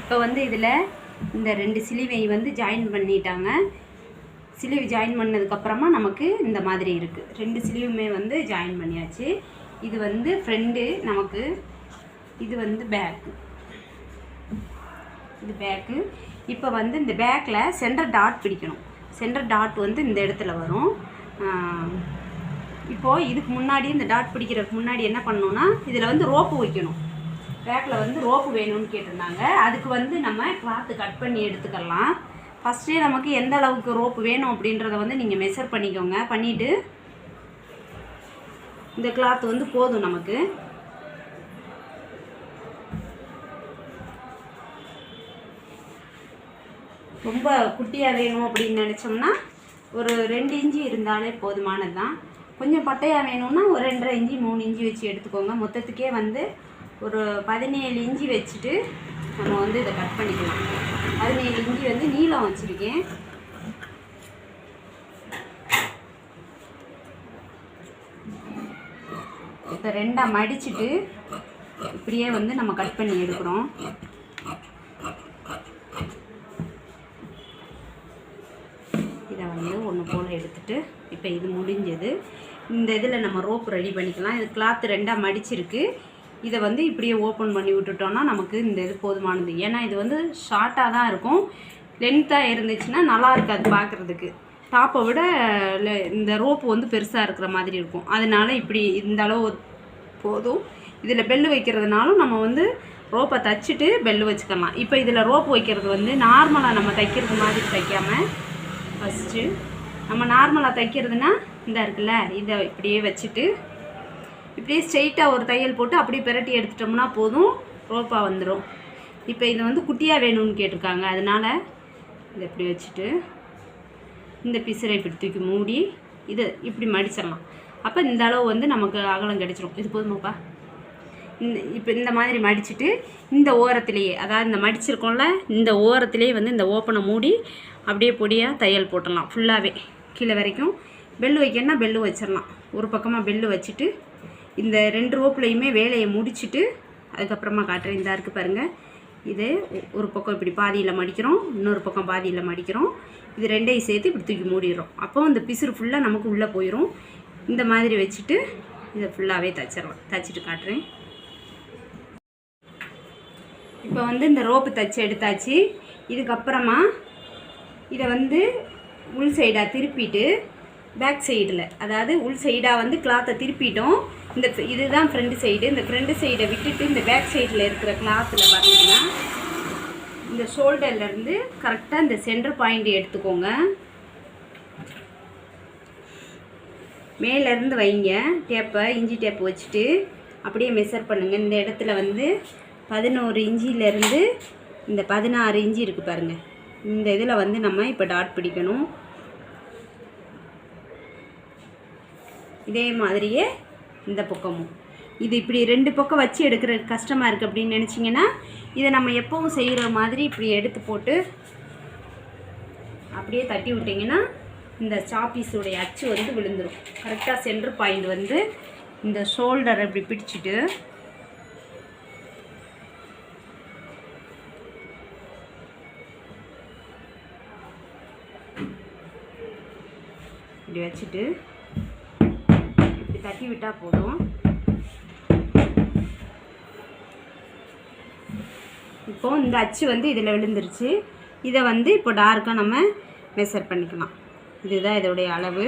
இப்போ வந்து இதில் இந்த ரெண்டு சிலுவை வந்து ஜாயின் பண்ணிட்டாங்க. சிலுவை ஜாயின் பண்ணதுக்கப்புறமா நமக்கு இந்த மாதிரி இருக்குது ரெண்டு சிலுவுமே வந்து ஜாயின் பண்ணியாச்சு. இது வந்து ஃப்ரெண்டு நமக்கு இது வந்து பேக்கு இது பேக்கு இப்போ வந்து இந்த பேக்கில் சென்டர் டாட் பிடிக்கணும். சென்டர் டாட் வந்து இந்த இடத்துல வரும். இப்போது இதுக்கு முன்னாடி இந்த டாட் பிடிக்கிறதுக்கு முன்னாடி என்ன பண்ணணும்னா இதில் வந்து ரோப்பு வைக்கணும். பேக்கில் வந்து ரோப்பு வேணும்னு கேட்டிருந்தாங்க. அதுக்கு வந்து நம்ம கிளாத்து கட் பண்ணி எடுத்துக்கலாம். ஃபஸ்ட்டே நமக்கு எந்த அளவுக்கு ரோப்பு வேணும் அப்படின்றத வந்து நீங்கள் மெஷர் பண்ணிக்கோங்க. பண்ணிவிட்டு இந்த கிளாத் வந்து போதும் நமக்கு. ரொம்ப குட்டியாக வேணும் அப்படின்னு நினச்சோம்னா ஒரு ரெண்டு இன்ச்சு இருந்தாலே போதுமானது தான் கொஞ்சம் பட்டையாக வேணும்னா ஒரு ரெண்டரை இன்ச்சு மூணு இன்ச்சு வச்சு எடுத்துக்கோங்க. மொத்தத்துக்கே வந்து ஒரு பதினேழு இஞ்சி வச்சுட்டு நம்ம வந்து இதை கட் பண்ணிக்கலாம். பதினேழு இஞ்சி வந்து நீளம் வச்சுருக்கேன். இப்போ ரெண்டாக மடிச்சுட்டு இப்படியே வந்து நம்ம கட் பண்ணி எடுக்கிறோம். இதை வந்து ஒன்று போல் எடுத்துட்டு இப்போ இது முடிஞ்சது. இந்த இதில் நம்ம ரோப் ரெடி பண்ணிக்கலாம். இது கிளாத் ரெண்டாக மடிச்சிருக்கு. இதை வந்து இப்படியே ஓப்பன் பண்ணி விட்டுட்டோம்னா நமக்கு இந்த இது போதுமானது. ஏன்னா இது வந்து ஷார்ட்டாக தான் இருக்கும். லென்த்தாக இருந்துச்சுன்னா நல்லா இருக்காது பார்க்குறதுக்கு டாப்பை விட இந்த ரோப்பு வந்து பெருசாக இருக்கிற மாதிரி இருக்கும். அதனால இப்படி இந்த அளவு போதும். இதில் பெல்லு வைக்கிறதுனாலும் நம்ம வந்து ரோப்பை தச்சுட்டு பெல்லு வச்சுக்கலாம். இப்போ இதில் ரோப்பு வைக்கிறது வந்து நார்மலாக நம்ம தைக்கிறது மாதிரி தைக்காமல் ஃபஸ்ட்டு நம்ம நார்மலாக தைக்கிறதுனா இந்த இருக்குல்ல இதை இப்படியே வச்சுட்டு இப்படியே ஸ்ட்ரெயிட்டாக ஒரு தையல் போட்டு அப்படியே பெரட்டி எடுத்துட்டோம்னா போதும். ரோப்பாக வந்துடும் இப்போ இது வந்து குட்டியாக வேணும்னு கேட்டிருக்காங்க. அதனால் இதை இப்படி வச்சுட்டு இந்த பிசரை இப்படி தூக்கி மூடி இது இப்படி மடிச்சிடலாம். அப்போ இந்த அளவு வந்து நமக்கு அகலம் கிடச்சிரும். இது போதுமாப்பா இந்த இப்போ இந்த மாதிரி மடிச்சுட்டு இந்த ஓரத்துலேயே அதாவது இந்த மடிச்சிருக்கோம்ல இந்த ஓரத்துலேயே வந்து இந்த ஓப்பனை மூடி அப்படியே பொடியாக தையல் போட்டுடலாம். ஃபுல்லாகவே கீழே வரைக்கும். பெல்லு வைக்கணும்னா பெல்லு வச்சிடலாம். ஒரு பக்கமாக பெல்லு வச்சுட்டு இந்த ரெண்டு ரோப்லையுமே வேலையை முடிச்சுட்டு அதுக்கப்புறமா காட்டுறேன். இந்த இருக்குது பாருங்கள் இது ஒரு பக்கம் இப்படி பாதியில் மடிக்கிறோம் இன்னொரு பக்கம் பாதியில் மடிக்கிறோம். இது ரெண்டையும் சேர்த்து இப்படி தூக்கி மூடிடுறோம். அப்போ இந்த பிசுறு ஃபுல்லாக நமக்கு உள்ளே போயிடும் இந்த மாதிரி வச்சுட்டு இதை ஃபுல்லாகவே தைச்சிடலாம் தைச்சிட்டு காட்டுறேன். இப்போ வந்து இந்த ரோப்பு தைச்சி எடுத்தாச்சு. இதுக்கப்புறமா இதை வந்து உள் சைடாக திருப்பிட்டு பேக் சைடில் அதாவது உள் சைடாக வந்து கிளாத்தை திருப்பிட்டோம். இந்த இதுதான் ஃப்ரண்ட் சைடு இந்த ஃப்ரண்ட் சைடை விட்டுட்டு இந்த பேக் சைடில் இருக்கிற கிளாத்தில் பார்த்தீங்கன்னா இந்த ஷோல்டர்லேருந்து கரெக்டாக இந்த சென்டர் பாயிண்ட் எடுத்துக்கோங்க. மேலேருந்து வைங்க. டேப்பை இஞ்சி டேப் வச்சுட்டு அப்படியே மெஷர் பண்ணுங்கள் இந்த இடத்துல வந்து பதினோரு இஞ்சிலேருந்து இந்த பதினாறு இஞ்சி இருக்குது பாருங்கள் இந்த இதில் வந்து நம்ம இப்போ டாட் பிடிக்கணும். இதே மாதிரியே இந்த பக்கமும். இது இப்படி ரெண்டு பக்கம் வச்சு எடுக்கிற கஷ்டமாக இருக்குது அப்படின்னு நினச்சிங்கன்னா இதை நம்ம எப்பவும் செய்கிற மாதிரி இப்படி எடுத்து போட்டு அப்படியே தட்டி விட்டிங்கன்னா இந்த சாப்பீஸுடைய அச்சு வந்து விழுந்துடும் கரெக்டாக சென்டர் பாயிண்ட் வந்து இந்த ஷோல்டர் இப்படி பிடிச்சிட்டு இப்படி வச்சுட்டு தட்டி விட்டால் போதும். இப்போ இந்த அச்சு வந்து இதில் விழுந்துருச்சு. இதை வந்து இப்போ டார்க்காக நம்ம மெஷர் பண்ணிக்கலாம். இதுதான் இதோடைய அளவு.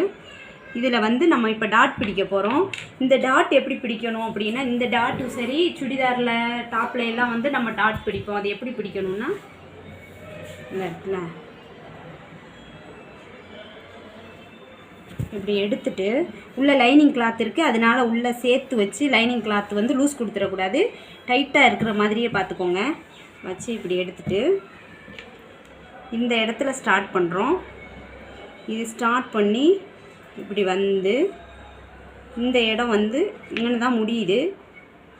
இதில் வந்து நம்ம இப்போ டாட் பிடிக்க போகிறோம் இந்த டாட் எப்படி பிடிக்கணும் அப்படின்னா இந்த டாட்டும் சரி சுடிதாரில் டாப்லையெல்லாம் எல்லாம் வந்து நம்ம டாட் பிடிப்போம். அது எப்படி பிடிக்கணும்னா இந்த இடத்துல. இப்படி எடுத்துட்டு உள்ளே லைனிங் கிளாத் இருக்குது அதனால உள்ளே சேர்த்து வச்சு லைனிங் கிளாத் வந்து லூஸ் கொடுத்துடக்கூடாது. டைட்டாக இருக்கிற மாதிரியே பார்த்துக்கோங்க. வச்சு இப்படி எடுத்துட்டு இந்த இடத்துல ஸ்டார்ட் பண்ணுறோம் இது ஸ்டார்ட் பண்ணி இப்படி வந்து இந்த இடம் வந்து இங்கே தான் முடியுது.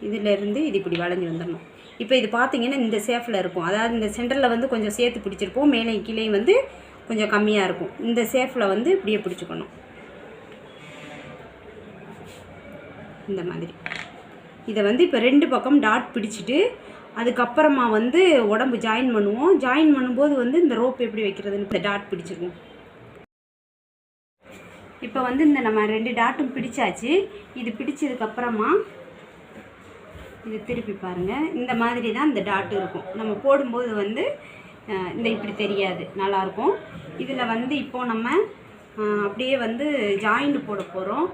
இதிலேருந்து இது இப்படி வளைஞ்சு வந்துடணும். இப்போ இது பார்த்தீங்கன்னா இந்த சேஃபில் இருக்கும். அதாவது இந்த சென்டரில் வந்து கொஞ்சம் சேர்த்து பிடிச்சிருப்போம். மேலே கீழே வந்து கொஞ்சம் கம்மியாக இருக்கும். இந்த சேஃபில் வந்து இப்படியே பிடிச்சிக்கணும். இந்த மாதிரி. இதை வந்து இப்போ ரெண்டு பக்கம் டாட் பிடிச்சிட்டு அதுக்கப்புறமா வந்து உடம்பு ஜாயின் பண்ணுவோம். ஜாயின் பண்ணும்போது வந்து இந்த ரோப் எப்படி வைக்கிறதுன்னு இந்த டாட் பிடிச்சிருவோம். இப்போ வந்து இந்த நம்ம ரெண்டு டாட்டும் பிடிச்சாச்சு. இது பிடிச்சதுக்கப்புறமா இது திருப்பி பாருங்கள் இந்த மாதிரி தான் இந்த டாட் இருக்கும். நம்ம போடும்போது வந்து இந்த இப்படி தெரியாது. நல்லாயிருக்கும் இதில் வந்து இப்போது நம்ம அப்படியே வந்து ஜாயிண்ட் போட போகிறோம்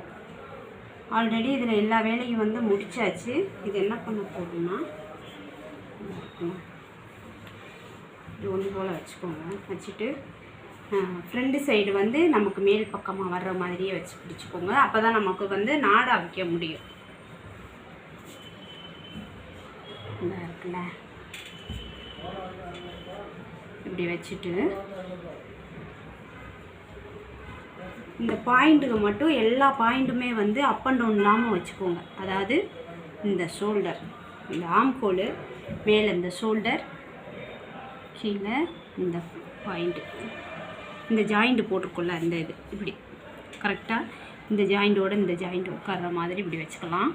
ஆல்ரெடி இதில் எல்லா வேலையும் வந்து முடிச்சாச்சு. இது என்ன பண்ண போகுதுன்னா இது ஒன்று போல் வச்சுக்கோங்க. வச்சுட்டு ஃப்ரண்ட் சைடு வந்து நமக்கு மேல் பக்கமாக வர்ற மாதிரியே வச்சு பிடிச்சிக்கோங்க. அப்போ தான் நமக்கு வந்து நாடு வைக்க முடியும். இந்த இருக்குல்ல. இப்படி வச்சுட்டு இந்த பாயிண்ட்டுக்கு மட்டும் எல்லா பாயிண்ட்டுமே வந்து அப் அண்ட் டவுன் இல்லாமல் வச்சுக்கோங்க. அதாவது இந்த ஷோல்டர் இந்த ஆம்கோல் மேலே இந்த ஷோல்டர் கீழே இந்த பாயிண்ட்டு இந்த ஜாயிண்ட்டு போட்டிருக்கோல்ல இந்த இது. இப்படி. கரெக்டாக இந்த ஜாயிண்ட்டோட இந்த ஜாயிண்ட் உட்கார்ற மாதிரி இப்படி வச்சுக்கலாம்.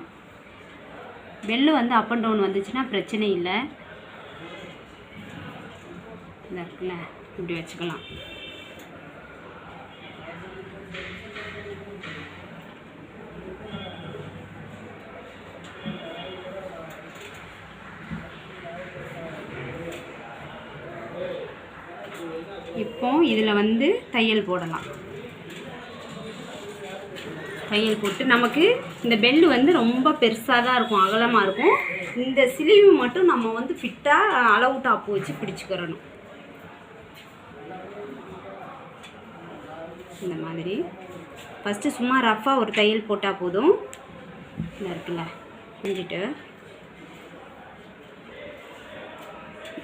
பெல்லு வந்து அப் அண்ட் டவுன் வந்துச்சுன்னா பிரச்சனை இல்லை. இந்த இருக்குல்ல இப்படி வச்சுக்கலாம் இப்போ இதில் வந்து தையல் போடலாம். தையல் போட்டு நமக்கு இந்த பெல்லு வந்து ரொம்ப பெருசாக தான் இருக்கும் அகலமாக இருக்கும். இந்த சிலிவு மட்டும் நம்ம வந்து ஃபிட்டாக அளவு டாப்பு வச்சு பிடிச்சிக்கிறணும். இந்த மாதிரி. ஃபஸ்ட்டு சும்மா ரஃப்பாக ஒரு தையல் போட்டால் போதும். இந்த இருக்குல்ல செஞ்சுட்டு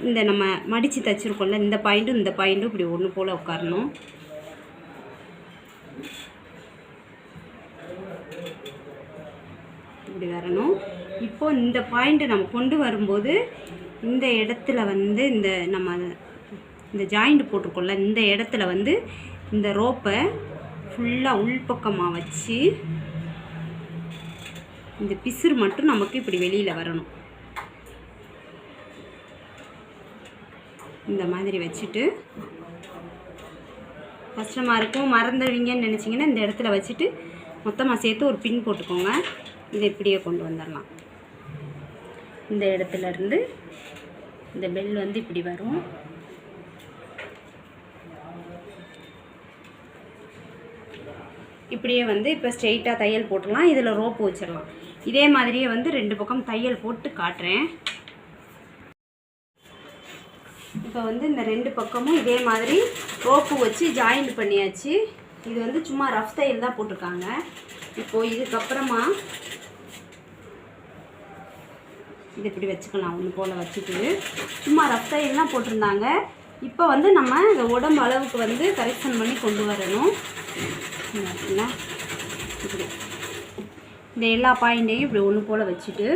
இந்த நம்ம மடித்து தைச்சிருக்கோம்ல இந்த பாயிண்ட்டும் இந்த பாயிண்ட்டும் இப்படி ஒன்று போல் உட்காரணும். இப்படி வரணும். இப்போ இந்த பாயிண்ட்டை நம்ம கொண்டு வரும்போது இந்த இடத்துல வந்து இந்த நம்ம இந்த ஜாயிண்ட் போட்டிருக்கோம்ல இந்த இடத்துல வந்து இந்த ரோப்பை ஃபுல்லாக உள்பக்கமாக வச்சு இந்த பிசுறு மட்டும் நமக்கு இப்படி வெளியில் வரணும். இந்த மாதிரி வச்சுட்டு கஷ்டமாக இருக்கும் மறந்துடுவீங்கன்னு நினச்சிங்கன்னா இந்த இடத்துல வச்சுட்டு மொத்தமாக சேர்த்து ஒரு பின் போட்டுக்கோங்க. இதை இப்படியே கொண்டு வந்துடலாம். இந்த இடத்துல இருந்து இந்த பெல் வந்து இப்படி வரும். இப்படியே வந்து இப்போ ஸ்ட்ரெயிட்டாக தையல் போட்டுடலாம். இதில் ரோப்பு வச்சிடலாம். இதே மாதிரியே வந்து ரெண்டு பக்கம் தையல் போட்டு காட்டுறேன். இப்போ வந்து இந்த ரெண்டு பக்கமும் இதே மாதிரி ரோப்பு வச்சு ஜாயிண்ட் பண்ணியாச்சு. இது வந்து சும்மா ரஃப் தையல் தான் போட்டிருக்காங்க. இப்போது இதுக்கப்புறமா இது இப்படி வச்சுக்கலாம் ஒன்று போல் வச்சுட்டு. சும்மா ரஃப் தையல்லாம் தான் போட்டிருந்தாங்க. இப்போ வந்து நம்ம இந்த உடம்பு அளவுக்கு வந்து கரெக்ஷன் பண்ணி கொண்டு வரணும். இந்த இப்படி. இந்த எல்லா பாயிண்ட்டையும் இப்படி ஒன்று போல் வச்சுட்டு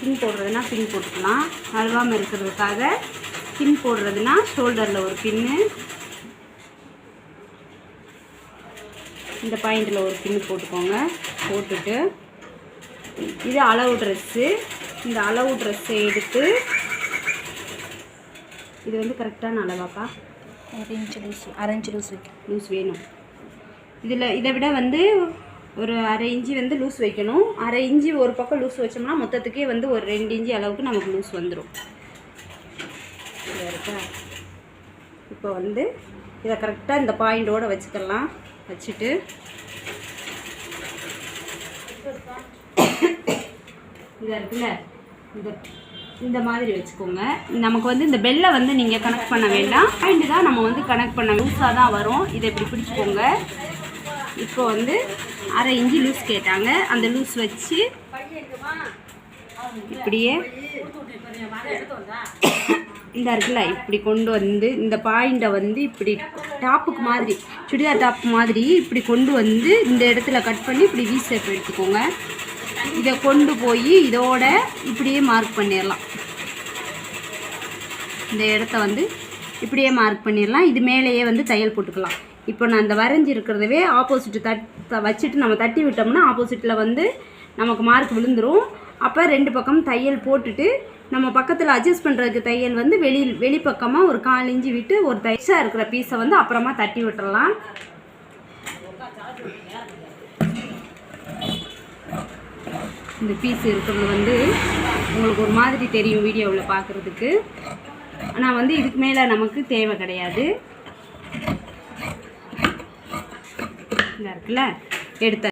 பின் போடுறதுனா பின் போட்டுக்கலாம். அழுவாமல் இருக்கிறதுக்காக பின் போடுறதுனா ஷோல்டரில் ஒரு பின்னு இந்த பாயிண்டில் ஒரு பின்னு போட்டுக்கோங்க. போட்டுட்டு இது அளவு ட்ரெஸ்ஸு இந்த அளவு ட்ரெஸ்ஸை எடுத்து இது வந்து கரெக்டான அளவாப்பா ஒரு இன்ச்சு லூஸ் அரை இன்ச்சு லூஸ் லூஸ் வேணும். இதில் இதை விட வந்து ஒரு அரை இஞ்சி வந்து லூஸ் வைக்கணும். அரை இஞ்சி ஒரு பக்கம் லூஸ் வச்சோம்னா மொத்தத்துக்கே வந்து ஒரு ரெண்டு இஞ்சி அளவுக்கு நமக்கு லூஸ் வந்துடும் இருக்கா? இப்போ வந்து இதை கரெக்டாக இந்த பாயிண்டோடு வச்சுக்கலாம். வச்சுட்டு. இதாக இருக்குல்ல? இந்த இந்த மாதிரி வச்சுக்கோங்க. நமக்கு வந்து இந்த பெல்லை வந்து நீங்கள் கனெக்ட் பண்ண வேண்டாம். பாயிண்ட் தான் நம்ம வந்து கனெக்ட் பண்ண லூஸாக தான் வரும். இதை இப்படி பிடிச்சிக்கோங்க. இப்போ வந்து அரை இஞ்சி லூஸ் கேட்டாங்க. அந்த லூஸ் வச்சு இப்படியே இந்த இருக்குல்ல இப்படி கொண்டு வந்து இந்த பாயிண்டை வந்து இப்படி டாப்புக்கு மாதிரி சுடிதார் டாப் மாதிரி இப்படி கொண்டு வந்து இந்த இடத்துல கட் பண்ணி இப்படி வீ ஷேப் எடுத்துக்கோங்க இதை கொண்டு போய் இதோட இப்படியே மார்க் பண்ணிடலாம் இந்த இடத்த வந்து இப்படியே மார்க் பண்ணிடலாம் இது மேலேயே வந்து தையல் போட்டுக்கலாம். இப்போ நான் இந்த வரைஞ்சி இருக்கிறதவே ஆப்போசிட் தட் த- வச்சுட்டு நம்ம தட்டி விட்டோம்னா ஆப்போசிட்டில் வந்து நமக்கு மார்க் விழுந்துரும். அப்போ ரெண்டு பக்கம் தையல் போட்டுட்டு நம்ம பக்கத்தில் அட்ஜஸ்ட் பண்ணுறதுக்கு தையல் வந்து வெளி வெளிப்பக்கமாக ஒரு கால் இஞ்சி விட்டு ஒரு தைச்சாக இருக்கிற பீஸை வந்து அப்புறமா தட்டி விட்டுடலாம் இந்த பீஸ் இருக்கிறது வந்து உங்களுக்கு ஒரு மாதிரி தெரியும் வீடியோவில் பார்க்குறதுக்கு ஆனால் வந்து இதுக்கு மேலே நமக்கு தேவை கிடையாது. இந்த இருக்குல்ல? எடுத்த